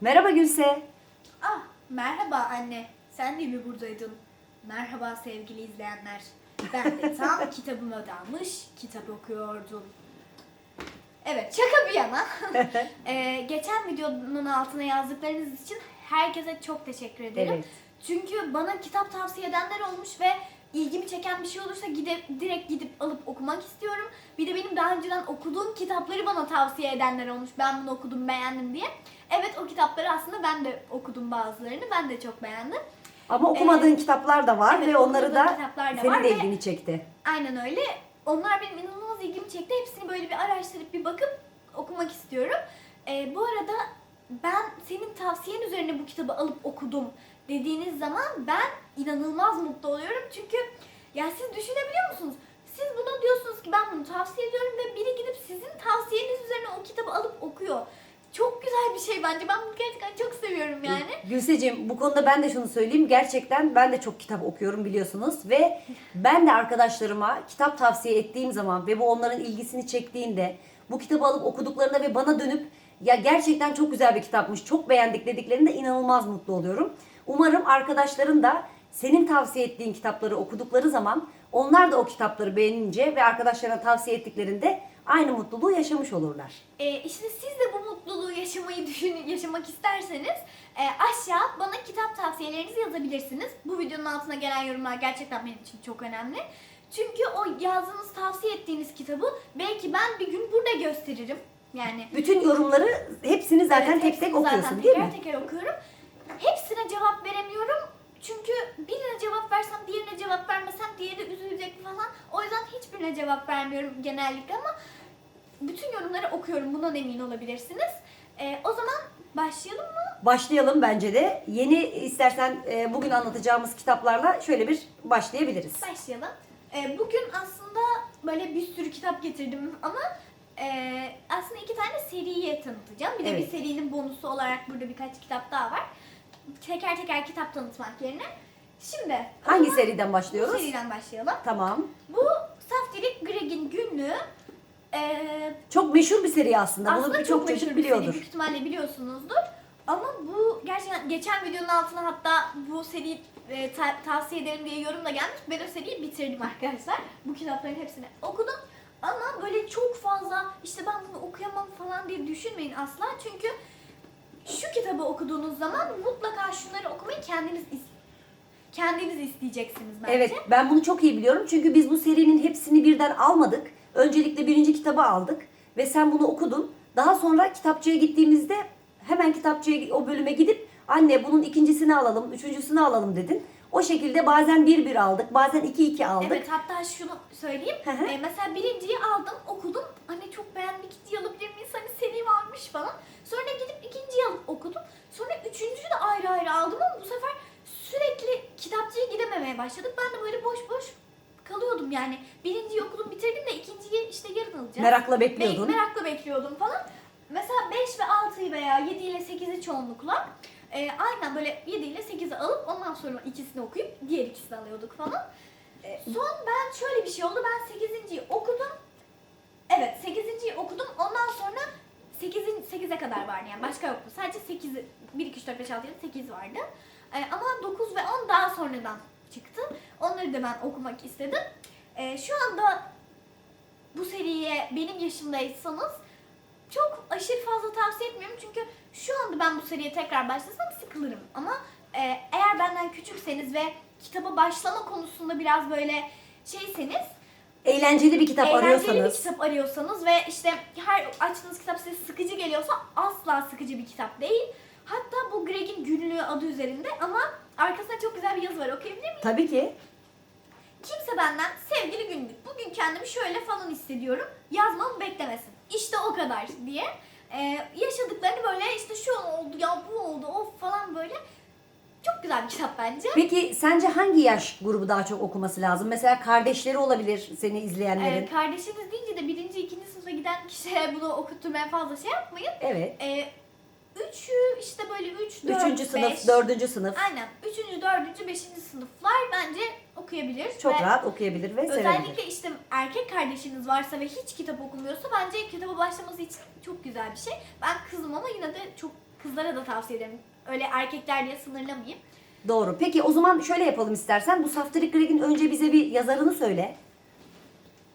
Merhaba Gülse. Ah, merhaba anne. Sen de mi buradaydın? Merhaba sevgili izleyenler. Ben de tam kitabıma dalmış, kitap okuyordum. Evet, şaka bir yana. Ee, geçen videonun altına yazdıklarınız için herkese çok teşekkür ederim. Evet. Çünkü bana kitap tavsiye edenler olmuş ve ilgimi çeken bir şey olursa gidip direkt gidip alıp okumak istiyorum. Bir de benim daha önceden okuduğum kitapları bana tavsiye edenler olmuş. Ben bunu okudum, beğendim diye. Evet o kitapları aslında ben de okudum bazılarını. Ben de çok beğendim. Ama okumadığın kitaplar da var evet, ve onları da da senin de ilgini çekti. Aynen öyle. Onlar benim inanılmaz ilgimi çekti. Hepsini böyle bir araştırıp bir bakıp okumak istiyorum. Ee, bu arada ben senin tavsiyen üzerine bu kitabı alıp okudum dediğiniz zaman ben inanılmaz mutlu oluyorum. Çünkü ya siz düşünebiliyor musunuz? Siz bunu diyorsunuz ki ben bunu tavsiye ediyorum ve biri gidip sizin tavsiyeniz üzerine o kitabı alıp okuyor. Çok güzel bir şey bence. Ben bunu gerçekten çok seviyorum yani. Gülseciğim bu konuda ben de şunu söyleyeyim. Gerçekten ben de çok kitap okuyorum biliyorsunuz. Ve ben de arkadaşlarıma kitap tavsiye ettiğim zaman ve bu onların ilgisini çektiğinde bu kitabı alıp okuduklarında ve bana dönüp ya gerçekten çok güzel bir kitapmış, çok beğendik dediklerinde inanılmaz mutlu oluyorum. Umarım arkadaşların da senin tavsiye ettiğin kitapları okudukları zaman onlar da o kitapları beğenince ve arkadaşlarına tavsiye ettiklerinde aynı mutluluğu yaşamış olurlar. Ee, işte siz de bu mutluluğu yaşamayı düşün, yaşamak isterseniz e, aşağı bana kitap tavsiyelerinizi yazabilirsiniz. Bu videonun altına gelen yorumlar gerçekten benim için çok önemli. Çünkü o yazdığınız, tavsiye ettiğiniz kitabı belki ben bir gün burada gösteririm. Yani Bütün yorumları hepsini zaten Evet, tek tek okuyorsun zaten değil teker mi? teker okuyorum. Cevap veremiyorum. Çünkü birine cevap versem, diğerine cevap vermesem diğeri üzülecek falan. O yüzden hiçbirine cevap vermiyorum genellikle ama bütün yorumları okuyorum. Bundan emin olabilirsiniz. Ee, o zaman başlayalım mı? Başlayalım bence de. Yeni istersen e, bugün anlatacağımız kitaplarla şöyle bir başlayabiliriz. Başlayalım. Ee, bugün aslında böyle bir sürü kitap getirdim ama e, aslında iki tane seriyi tanıtacağım. Bir de Evet. bir serinin bonusu olarak burada birkaç kitap daha var. Teker teker kitap tanıtmak yerine. Şimdi Hangi zaman seriden Bu başlıyoruz? seriden başlayalım. Tamam. Bu Saftirik Greg'in günlüğü. Ee, Çok meşhur bir seri aslında. Bunu aslında birçok çok çocuk meşhur bir seri. biliyordur. Büyük ihtimalle biliyorsunuzdur. Ama bu gerçekten geçen videonun altına hatta bu seriyi e, ta- tavsiye ederim diye yorum da gelmiş. Ben o seriyi bitirdim arkadaşlar. Bu kitapların hepsini okudum. Ama böyle çok fazla işte ben bunu okuyamam falan diye düşünmeyin asla. Çünkü şu kitabı okuduğunuz zaman mutlaka şunları okumayı kendiniz kendiniz isteyeceksiniz bence. Evet ben bunu çok iyi biliyorum. Çünkü biz bu serinin hepsini birden almadık. Öncelikle birinci kitabı aldık. Ve sen bunu okudun. Daha sonra kitapçıya gittiğimizde hemen kitapçıya o bölüme gidip anne bunun ikincisini alalım, üçüncüsünü alalım dedin. O şekilde bazen bir bir aldık, bazen iki iki aldık. Evet hatta şunu söyleyeyim. Hı hı. Ee, mesela birinciyi aldım okudum. Anne çok beğendim ikinciyi alabilir miyiz? Hani seri varmış falan. Sonra gidip ikinciyi alıp okudum. Sonra üçüncüyü de ayrı ayrı aldım ama bu sefer sürekli kitapçıya gidememeye başladık. Ben de böyle boş boş kalıyordum yani. Birinciyi okudum bitirdim de ikinciyi işte yarın alacağım. Merakla Be- bekliyordun. merakla bekliyordum falan. Mesela 5 ve 6'yı veya 7 ile 8'i çoğunlukla e, aynen böyle 7 ile 8'i alıp ondan sonra ikisini okuyup diğer ikisini alıyorduk falan. E, son ben şöyle bir şey oldu. Ben 8.yi okudum. Evet 8.yi okudum. Ondan sonra 8'in 8'e kadar vardı yani başka yoktu. Sadece 8 1 2 3 4 5 6 7 8 vardı. E, ama 9 ve 10 daha sonradan çıktı. Onları da ben okumak istedim. E, şu anda bu seriye benim yaşımdaysanız çok aşırı fazla tavsiye etmiyorum çünkü şu anda ben bu seriye tekrar başlasam sıkılırım ama e, eğer benden küçükseniz ve kitaba başlama konusunda biraz böyle şeyseniz Eğlenceli bir kitap eğlenceli bir arıyorsanız. kitap arıyorsanız ve işte her açtığınız kitap size sıkıcı geliyorsa asla sıkıcı bir kitap değil. Hatta bu Greg'in günlüğü adı üzerinde ama arkasında çok güzel bir yazı var okuyabilir miyim? Tabii ki. Kimse benden sevgili günlük bugün kendimi şöyle falan hissediyorum yazmamı beklemesin. İşte o kadar diye e, yaşadıklarını böyle işte şu oldu ya bu oldu of falan böyle çok güzel bir kitap bence. Peki sence hangi yaş grubu daha çok okuması lazım? Mesela kardeşleri olabilir seni izleyenlerin. E, kardeşiniz deyince de birinci, ikinci sınıfa giden kişiye bunu okutturmaya fazla şey yapmayın. Evet. E, üçü işte böyle üç, dört, Üçüncü sınıf, beş. dördüncü sınıf. Aynen. Üçüncü, dördüncü, beşinci sınıflar bence okuyabilir. Çok Ve rahat okuyabilir ve sevebilir. Özellikle işte erkek kardeşiniz varsa ve hiç kitap okumuyorsa bence kitaba başlaması için çok güzel bir şey. Ben kızım ama yine de çok kızlara da tavsiye ederim. Öyle erkekler diye sınırlamayayım. Doğru. Peki o zaman şöyle yapalım istersen. Bu Saftirik Greg'in önce bize bir yazarını söyle.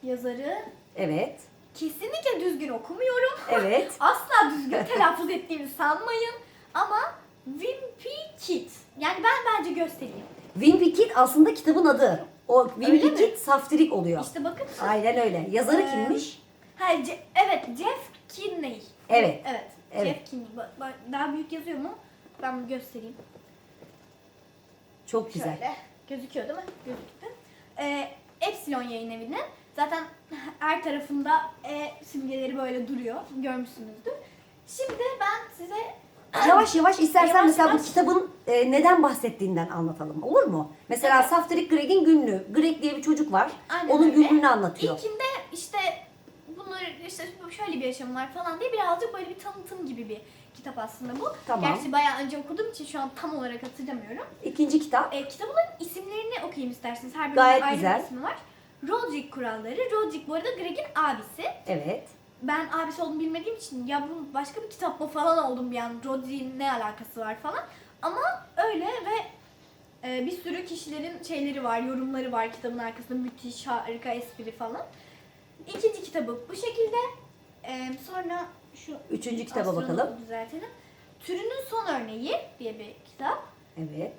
Yazarı Evet. kesinlikle düzgün okumuyorum. Evet. Asla düzgün telaffuz ettiğimi sanmayın. Ama Wimpy Kid. Yani ben bence göstereyim. Wimpy Kid aslında kitabın adı. O Wimpy mi? Kid Saftirik oluyor. İşte bakın. Aynen öyle. Yazarı Ee, kimmiş? Ha, Ce- evet Jeff Kinney. Evet. Evet. Evet. Jeff Kinney. Ba- ba- Daha büyük yazıyor mu? Ben göstereyim. Çok güzel. Şöyle. Gözüküyor değil mi? Gözüktü. Ee, Epsilon yayın evinin. Zaten her tarafında E simgeleri böyle duruyor. Görmüşsünüzdür. Şimdi ben size Yavaş yavaş istersen Yavaş mesela bu yavaş. kitabın e, neden bahsettiğinden anlatalım. Olur mu? Mesela Evet. Saftirik Greg'in günlüğü. Greg diye bir çocuk var. Aynen Onun öyle. günlüğünü anlatıyor. İlkinde işte bunları işte şöyle bir yaşam var falan diye birazcık böyle bir tanıtım gibi bir kitap aslında bu. Tamam. Gerçi bayağı önce okuduğum için şu an tam olarak hatırlamıyorum. İkinci kitap. E, kitabın isimlerini okuyayım isterseniz. Her birinin Gayet ayrı güzel. bir ismi var. Rodrik kuralları. Rodrik bu arada Greg'in abisi. Evet. Ben abisi olduğunu bilmediğim için ya bu başka bir kitap mı falan oldum bir an. Rodrik'in ne alakası var falan. Ama öyle ve e, bir sürü kişilerin şeyleri var, yorumları var kitabın arkasında. Müthiş, harika espri falan. İkinci kitabı bu şekilde. E, sonra şu Üçüncü kitaba bakalım. düzeltelim. Türünün son örneği diye bir kitap. Evet.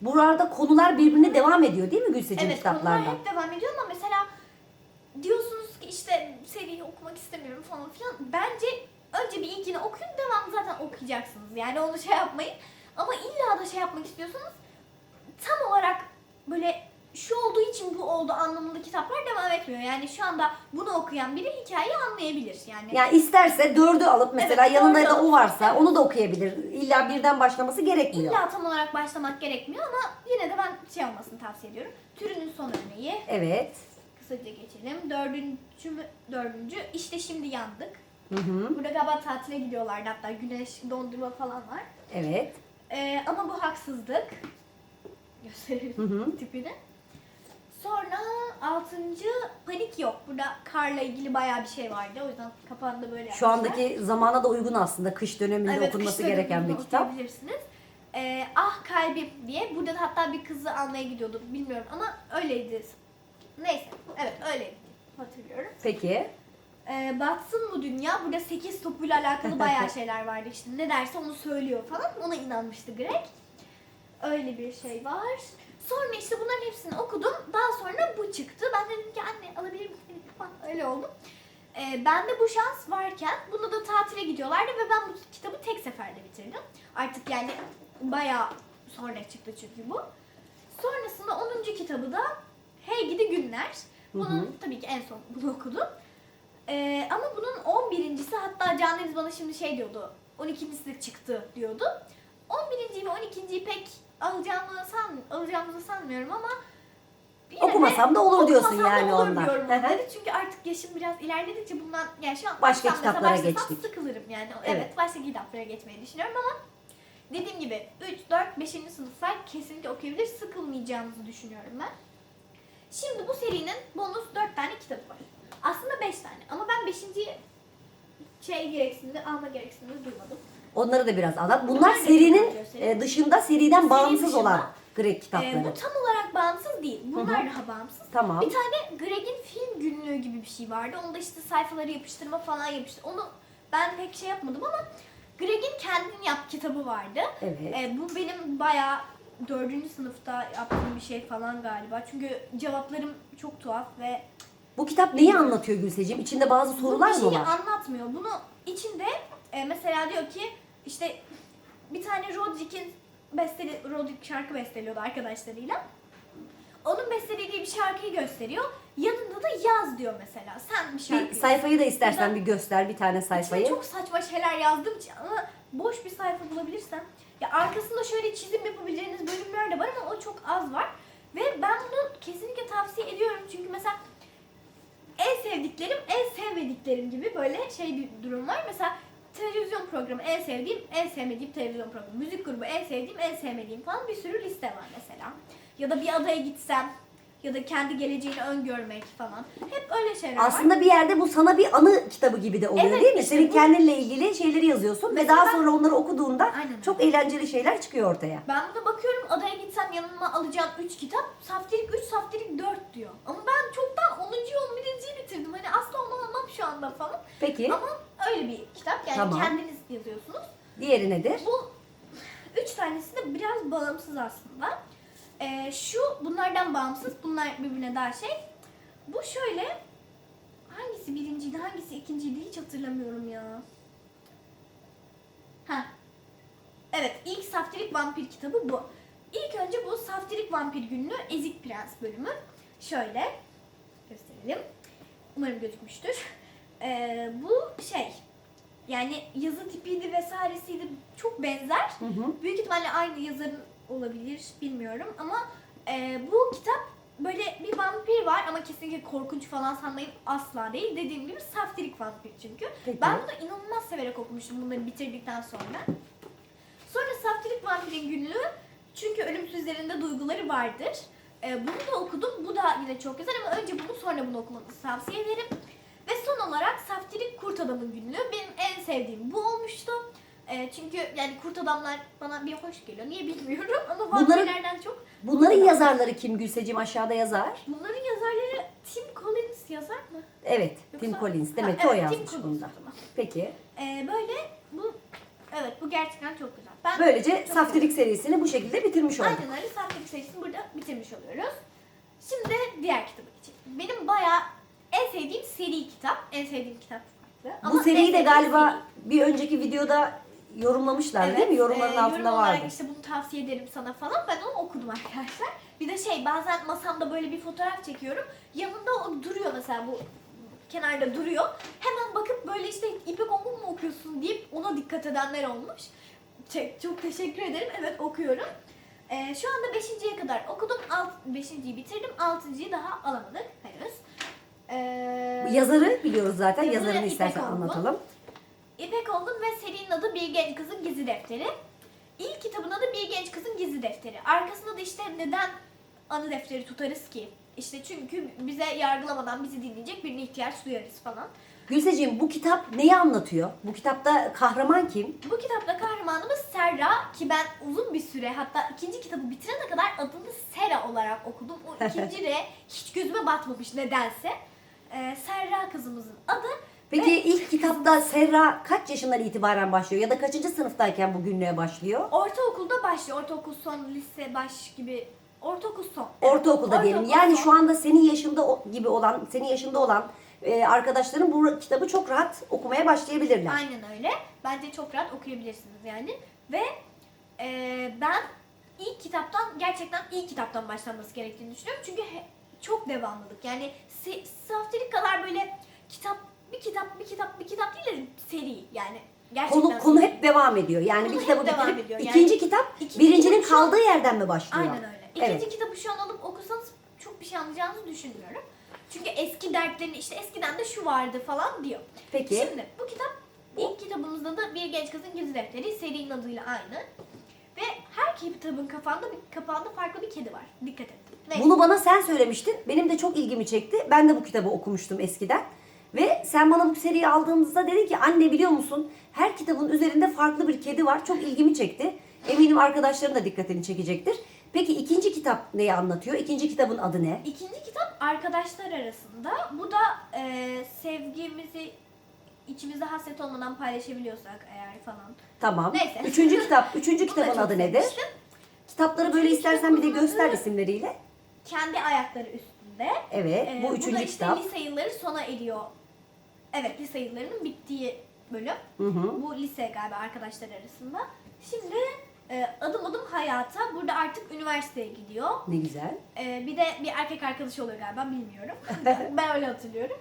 Burada konular birbirine devam ediyor değil mi Gülsecim Evet kitaplarda? konular hep devam ediyor ama mesela diyorsunuz ki işte seriyi okumak istemiyorum falan filan. Bence önce bir ilkini okuyun devamlı zaten okuyacaksınız. Yani onu şey yapmayın. Ama illa da şey yapmak istiyorsanız tam olarak böyle şu olduğu için bu oldu anlamında kitaplar devam etmiyor. Yani şu anda bunu okuyan biri hikayeyi anlayabilir. Yani Yani isterse dördü alıp mesela Evet, yanında dördü da o alıp- varsa onu da okuyabilir. İlla birden başlaması gerekmiyor. illa tam olarak başlamak gerekmiyor ama yine de ben şey olmasını tavsiye ediyorum. Türünün son örneği. Evet. Kısaca geçelim. Dördüncü mü? Dördüncü. İşte şimdi yandık. Hı hı. Burada galiba tatile gidiyorlardı hatta güneş, dondurma falan var. Evet. Ee, ama bu haksızlık. Gösterelim Hı hı. tipini. Sonra altıncı panik yok. Burada karla ilgili bayağı bir şey vardı. O yüzden kapağında böyle Şu yapmışlar. andaki zamana da uygun aslında kış döneminde Evet, okunması kış gereken bir kitap. okuyabilirsiniz. Ee, ah kalbim diye. Burada da hatta bir kızı almaya gidiyordu. Bilmiyorum ama öyleydi. Neyse. Evet öyleydi. Hatırlıyorum. Peki. Ee, batsın bu dünya. Burada 8 topuyla alakalı bayağı şeyler vardı işte. Ne derse onu söylüyor falan. Ona inanmıştı Greg. Öyle bir şey var. Sonra işte bunların hepsini okudum. Daha sonra bu çıktı. Ben de dedim ki anne alabilir miyim? Öyle oldu. Ee, bende bu şans varken bunu da tatile gidiyorlardı ve ben bu kitabı tek seferde bitirdim. Artık yani bayağı sonra çıktı çünkü bu. Sonrasında 10. kitabı da Hey Gidi Günler. Bunun Hı hı. tabii ki en son bunu okudum. Ee, ama bunun 11.si hatta Can Deniz bana şimdi şey diyordu. 12.si de çıktı diyordu. 11. ve 12.yi pek alacağımı san, alacağımızı sanmıyorum ama yine Okumasam da olur diyorsun okumasam yani olur ondan. diyorum Hı hı. onları. Çünkü artık yaşım biraz ilerledikçe bundan yani şu an Başka mesela kitaplara başlasam geçtik. sıkılırım yani. Evet. Evet. başka kitaplara geçmeyi düşünüyorum ama dediğim gibi 3, 4, 5. sınıflar kesinlikle okuyabilir. Sıkılmayacağımızı düşünüyorum ben. Şimdi bu serinin bonus 4 tane kitabı var. Aslında 5 tane ama ben 5. şey gereksinimde alma gereksinimde duymadım. Onları da biraz anlat. Bunlar Bunlar serinin seri. e, dışında seriden bağımsız dışında. olan Greg Ee, kitapları. bu tam olarak bağımsız değil. Bunlar daha bağımsız. Tamam. Bir tane Greg'in film günlüğü gibi bir şey vardı. Onda işte sayfaları yapıştırma falan yapıştır. Onu ben pek şey yapmadım ama Greg'in kendin yap kitabı vardı. Evet. Ee, bu benim bayağı dördüncü sınıfta yaptığım bir şey falan galiba. Çünkü cevaplarım çok tuhaf ve Bu kitap neyi anlatıyor Gülsecim? İçinde bazı sorular bu bir mı şeyi var? anlatmıyor. Bunu içinde e, mesela diyor ki işte bir tane Rodrik'in besteli Rodrik şarkı besteliyordu arkadaşlarıyla. Onun bestelediği bir şarkıyı gösteriyor. Yanında da yaz diyor mesela. Sen bir şarkı Bir sayfayı da istersen da- bir göster bir tane İçine sayfayı. çok saçma şeyler yazdığım için ama boş bir sayfa bulabilirsem. Ya arkasında şöyle çizim yapabileceğiniz bölümler de var ama o çok az var. Ve ben bunu kesinlikle tavsiye ediyorum. Çünkü mesela en sevdiklerim, en sevmediklerim gibi böyle şey bir durum var. Mesela televizyon programı en sevdiğim, en sevmediğim televizyon programı. Müzik grubu en sevdiğim, en sevmediğim falan bir sürü liste var mesela. Ya da bir adaya gitsem ya da kendi geleceğini öngörmek falan. Hep öyle şeyler var. Aslında bir yerde bu sana bir anı kitabı gibi de oluyor Evet, değil mi? işte Senin bu- kendinle ilgili şeyleri yazıyorsun ve Mesela daha ben- sonra onları okuduğunda Aynen çok eğlenceli şeyler çıkıyor ortaya. Ben buna bakıyorum adaya gitsem yanıma alacağım 3 kitap. Saftirik 3, saftirik 4 diyor. Ama ben çoktan 10. 11.yi bitirdim. Hani asla onu almam şu anda falan. Peki Ama öyle bir kitap. Yani Tamam. kendiniz yazıyorsunuz. diğeri nedir? Bu üç tanesi de biraz bağımsız aslında. Ee, şu bunlardan bağımsız. Bunlar birbirine daha şey. Bu şöyle hangisi birinciydi hangisi ikinciydi hiç hatırlamıyorum ya. Ha. Evet ilk Saftirik Vampir kitabı bu. İlk önce bu Saftirik Vampir günlüğü Ezik Prens bölümü. Şöyle gösterelim. Umarım gözükmüştür. Ee, bu şey yani yazı tipiydi vesairesiydi çok benzer. Hı hı. Büyük ihtimalle aynı yazarın olabilir bilmiyorum ama e, bu kitap böyle bir vampir var ama kesinlikle korkunç falan sanmayın asla değil. Dediğim gibi saftirik vampir çünkü. Peki. Ben bunu inanılmaz severek okumuştum bunları bitirdikten sonra. Sonra saftirik vampirin günlüğü çünkü ölümsüzlerinde duyguları vardır. E, bunu da okudum. Bu da yine çok güzel ama önce bunu sonra bunu okumanızı tavsiye ederim. Ve son olarak Saftirik Kurt Adam'ın günlüğü benim en sevdiğim bu olmuştu. E, çünkü yani kurt adamlar bana bir hoş geliyor. Niye bilmiyorum ama Bunların- vampirlerden çok. Bunların yazarları kim Gülseciğim aşağıda yazar. Bunların yazarları Tim Collins yazar mı? Evet, Yoksa- Tim Collins. Demek Ha, ki o evet, Tim yazmış Collins bunda. o zaman. Peki. E, böyle bu evet bu gerçekten çok güzel. Ben Böylece çok Saftirik serisini bu şekilde bitirmiş olduk. Aynen öyle Saftirik serisini burada bitirmiş oluyoruz. Şimdi diğer kitaba geçelim. Benim bayağı en sevdiğim seri kitap. En sevdiğim kitap farklı. Bu en seriyi de sevdiğim galiba bir önceki videoda yorumlamışlar değil mi? Yorumların e, altında yorum olarak vardı. işte bunu tavsiye ederim sana falan. Ben onu okudum arkadaşlar. Bir de şey bazen masamda böyle bir fotoğraf çekiyorum. Yanında o duruyor mesela bu kenarda duruyor. Hemen bakıp böyle işte İpek Ongun mu okuyorsun deyip ona dikkat edenler olmuş. Çok, çok teşekkür ederim. Evet okuyorum. Ee, şu anda 5.ye kadar okudum. 5.yi bitirdim. 6.yı daha alamadık henüz. Ee, yazarı biliyoruz zaten. Yazarı Yazarını istersen anlatalım. İpek Olgun ve serinin adı Bir Genç Kızın Gizli Defteri. İlk kitabın adı Bir Genç Kızın Gizli Defteri. Arkasında da işte neden anı defteri tutarız ki? İşte çünkü bize yargılamadan bizi dinleyecek birine ihtiyaç duyarız falan. Gülseciğim bu kitap neyi anlatıyor? Bu kitapta kahraman kim? Bu kitapta kahramanımız Serra ki ben uzun bir süre hatta ikinci kitabı bitirene kadar adını Sera olarak okudum. O ikinci re hiç gözüme batmamış nedense. Ee, Serra kızımızın adı. Peki Ve ilk kitapta Serra kaç yaşından itibaren başlıyor? Ya da kaçıncı sınıftayken bu günlüğe başlıyor? ortaokulda başlıyor. Ortaokul son, lise baş gibi. Ortaokul son. Ortaokulda diyelim. ortaokul Yani son. şu anda senin yaşında o- gibi olan, senin yaşında olan e, arkadaşların bu kitabı çok rahat okumaya başlayabilirler. Aynen öyle. Bence çok rahat okuyabilirsiniz yani. Ve e, ben ilk kitaptan gerçekten ilk kitaptan başlanması gerektiğini düşünüyorum. Çünkü he- çok devamlılık. Yani se- Saftirik kadar böyle kitap bir kitap bir kitap bir kitap değil de seri yani. Gerçekten Konu konu seri. hep devam ediyor. Yani Konu bir kitabı devam bitirip ediyor. Yani ikinci kitap ikinci birincinin kitap şu an- kaldığı yerden mi başlıyor? Aynen öyle. İkinci Evet. kitabı şu an alıp okusanız çok bir şey anlayacağınızı düşünmüyorum. Çünkü eski dertlerini işte eskiden de şu vardı falan diyor. Peki. Şimdi bu kitap ilk kitabımızda da Bir Genç Kızın Gizli Defteri serinin adıyla aynı. Ve her kitabın kapağında, bir, kapağında farklı bir kedi var. Dikkat et. Neyse. Bunu bana sen söylemiştin. Benim de çok ilgimi çekti. Ben de bu kitabı okumuştum eskiden. Ve sen bana bu seriyi aldığımızda dedin ki anne biliyor musun her kitabın üzerinde farklı bir kedi var. Çok ilgimi çekti. Eminim arkadaşların da dikkatini çekecektir. Peki ikinci kitap neyi anlatıyor? İkinci kitabın adı ne? İkinci kitap arkadaşlar arasında. Bu da e, sevgimizi içimizde hasret olmadan paylaşabiliyorsak eğer falan. Tamam. Neyse. Üçüncü kitap. Üçüncü kitabın adı nedir? sevmiştim. Kitapları böyle Üçüncü istersen bir de göster isimleriyle. Kendi ayakları üstünde. Evet. Ee, bu bu üçüncü da işte kitap. lise yılları sona eriyor. Evet lise yıllarının bittiği bölüm. Hı hı. Bu lise galiba arkadaşlar arasında. Şimdi e, adım adım hayata. Burada artık üniversiteye gidiyor. Ne güzel. E, bir de bir erkek arkadaşı oluyor galiba bilmiyorum. ben öyle hatırlıyorum.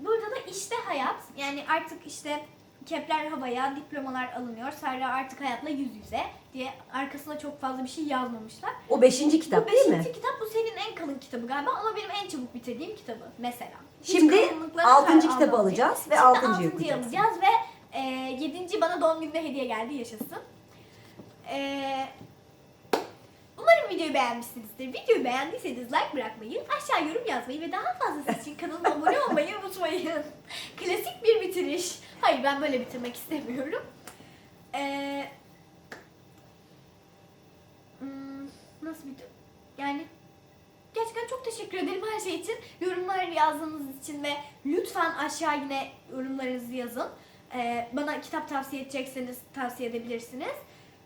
Burada da işte hayat. Yani artık işte kepler havaya, diplomalar alınıyor. Serra artık hayatla yüz yüze diye arkasına çok fazla bir şey yazmamışlar. O beşinci kitap bu değil beşinci mi? kitap bu serinin en kalın kitabı galiba ama benim en çabuk bitirdiğim kitabı mesela. Şimdi kalınlıklarına altıncı kitabı alacağız ve Şimdi altıncıyı altıncıyı okuyacağız. alacağız ve e, yedinci bana doğum gününe hediye geldi yaşasın. E, umarım videoyu beğenmişsinizdir. Videoyu beğendiyseniz like bırakmayı, aşağı yorum yazmayı ve daha fazlası için kanalıma abone olmayı unutmayın. Klasik bir bitiriş. Hayır ben böyle bitirmek istemiyorum. Ee, hmm, nasıl bir yani gerçekten çok teşekkür ederim her şey için. Yorumlar yazdığınız için ve lütfen aşağı yine yorumlarınızı yazın. Ee, bana kitap tavsiye edecekseniz tavsiye edebilirsiniz.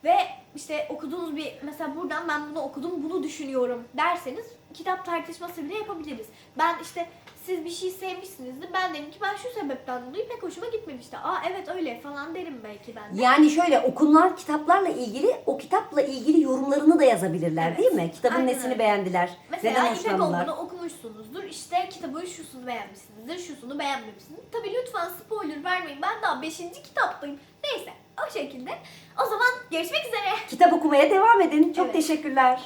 Ve işte okuduğunuz bir mesela buradan ben bunu okudum bunu düşünüyorum derseniz kitap tartışması bile yapabiliriz. Ben işte siz bir şey sevmişsinizdir. Ben dedim ki ben şu sebepten dolayı pek hoşuma gitmemişti. Aa evet öyle falan derim belki ben de. Yani şöyle okunan kitaplarla ilgili o kitapla ilgili yorumlarını da yazabilirler Evet. değil mi? Kitabın Aynen nesini öyle. beğendiler? Mesela neden İpek hoşlandılar? Olgun'u okumuşsunuzdur. İşte kitabın şusunu beğenmişsinizdir, şusunu beğenmemişsiniz. Tabii lütfen spoiler vermeyin. Ben daha 5. kitaptayım. Neyse o şekilde. O zaman görüşmek üzere. Kitap okumaya devam edin. Çok Evet. teşekkürler.